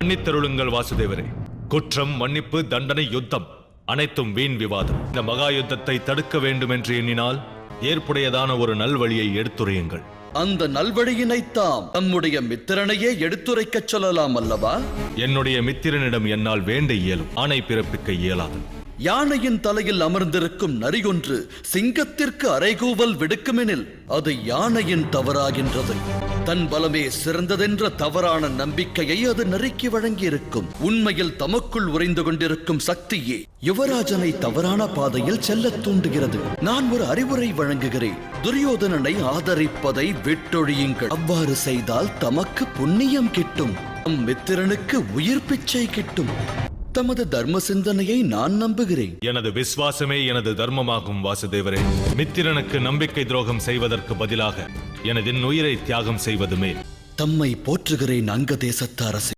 மன்னித்தருளுங்கள் வாசுதேவரே. குற்றம் மன்னிப்பு தண்டனை யுத்தம் அனைத்தும் வீண் விவாதம். இந்த மகா யுத்தத்தை தடுக்க வேண்டும் என்று எண்ணினால் ஏற்புடையதான ஒரு நல்வழியை எடுத்துரையுங்கள். அந்த நல்வழியினைத்தாம் நம்முடைய மித்திரனையே எடுத்துரைக்கச் சொல்லலாம் அல்லவா? என்னுடைய மித்திரனிடம் என்னால் வேண்ட இயலும். ஆணை பிறப்பிக்க இயலாது. யானையின் தலையில் அமர்ந்திருக்கும் நரியொன்று சிங்கத்திற்கு அறைகூவல் விடுக்குமெனில் அது யானையின் தவறாகின்றது. தன் பலமே சிறந்ததென்ற தவறான நம்பிக்கையை அது நறுக்கி வழங்கியிருக்கும். உண்மையில் தமக்குள் உறைந்து கொண்டிருக்கும் சக்தியே யுவராஜனை தவறான பாதையில் செல்லத் தூண்டுகிறது. நான் ஒரு அறிவுரை வழங்குகிறேன். துரியோதனனை ஆதரிப்பதை விட்டொழியுங்கள். அவ்வாறு செய்தால் தமக்கு புண்ணியம் கிட்டும். நம் மித்திரனுக்கு உயிர் பிச்சை கிட்டும். தமது தர்ம சிந்தனையை நான் நம்புகிறேன். எனது விசுவாசமே எனது தர்மமாகும் வாசுதேவரே. மித்திரனுக்கு நம்பிக்கை துரோகம் செய்வதற்கு பதிலாக எனது உயிரை தியாகம் செய்வதுமே தம்மை போற்றுகிறேன் அங்க தேசத்து அரசே.